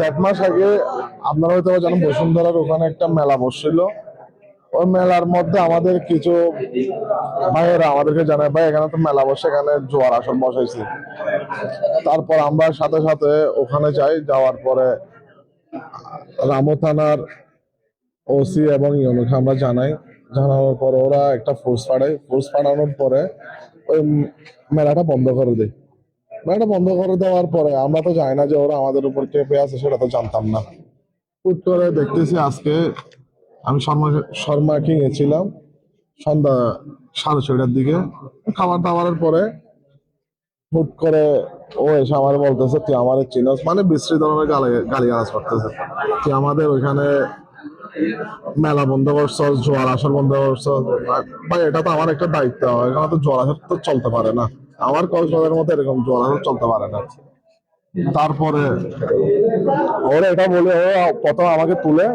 দেড় মাস আগে আপনারা হয়তো জানেন বসুন্ধরার ওখানে একটা মেলা বসছিল। ওই মেলার মধ্যে আমাদের কিছু ভাইয়েরা আমাদেরকে জানায়, ভাই, এখানে তো মেলা বসে, এখানে জোয়ার আসন বসাইছি। তারপর আমরা সাথে সাথে ওখানে যাই, যাওয়ার পরে রামো থানার ওসি এবং ইউনুকে আমরা জানাই। জানানোর পর ওরা একটা ফোর্স পাঠায়। ফোর্স পাঠানোর পরে ওই মেলাটা বন্ধ করে দেয়। মেলাটা বন্ধ করে দেওয়ার পরে, আমরা তো জানি না যে ওরা আমাদের উপর চেপে আছে, সেটা তো জানতাম না। হুট করে দেখতেছি আজকে আমি শর্মা শর্মা কিং সন্ধ্যা সাড়ে ছয়টার দিকে। খাবার দাবারের পরে হুট করে ও এসে আমার বলতেছে, তুই আমাদের চিনস? মানে বিশ্রী ধরনের গালি গালি করতেছে। তুই আমাদের ওইখানে মেলা বন্ধ করছস, জোয়ার আসর বন্ধ করছস? ভাই, এটা তো আমার একটা দায়িত্ব। হয় এখানে তো জোয়ার আসর তো চলতে পারে না। আমার কক্সবাজারের মধ্যে এরকম জোয়ার চলতে পারে না। তারপরে ওরা এটা বলে, ও, প্রথম আমাকে তুলে,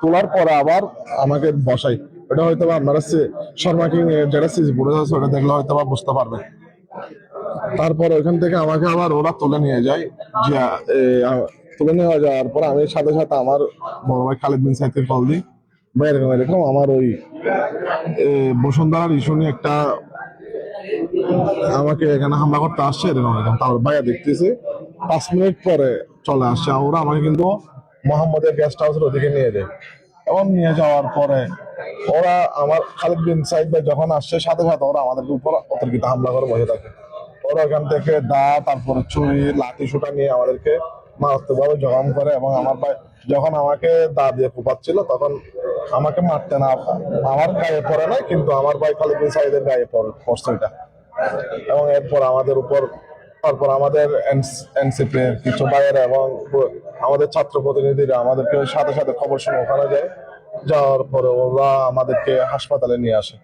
তোলার পরে আবার আমাকে বসাই। এটা হয়তো বা আপনারা শর্মা কিং যেটা সিজি ফুটেজ আছে, ওটা দেখলে হয়তো বা বুঝতে পারবে। তারপর ওইখান থেকে আমাকে আবার ওরা তুলে নিয়ে যায়, যে তুলে নিয়ে যাওয়ার পর আমি সাথে সাথে আমার বড় ভাই খালিদ বিন সাইদকে কল দিই। ভাই, এরকম এরকম আমার ওই বসুন্ধরার ইস্যু নিয়ে একটা আমাকে এখানে হামলা করতে আসছে তারপর ভাইয়া দেখতেছি, পাঁচ মিনিট পরে চলে আসছে। ওরা আমাকে কিন্তু মোহাম্মদের গেস্ট হাউসের ওদিকে নিয়ে যায়। এবং নিয়ে যাওয়ার পরে ওরা আমার খালিদ বিন সাইদ ভাই যখন আসছে, সাথে সাথে ওরা আমাদের উপর অতর্কিত হামলা করে বসে থাকে। ওরা ওখান থেকে দা, তারপরে ছুরি, লাঠি সুটা নিয়ে আমাদেরকে মারাত্মকভাবে জখম করে এবং আমার ভাই যখন আমাকে দা দিয়ে কোপাচ্ছিল তখন আমাকে মারতে না, আমার গায়ে পড়ে নাই, কিন্তু আমার ভাই খালিদ বিন সাইদের গায়ে পড়ে- পড়ছে এটা এবং এরপর আমাদের উপর, তারপর আমাদের এনসিপি, কিছু ভাইয়েরা এবং আমাদের ছাত্র প্রতিনিধিরা আমাদেরকে সাথে সাথে খবর শুনে ওখানে যায়। যাওয়ার পরে ওরা আমাদেরকে হাসপাতালে নিয়ে আসে।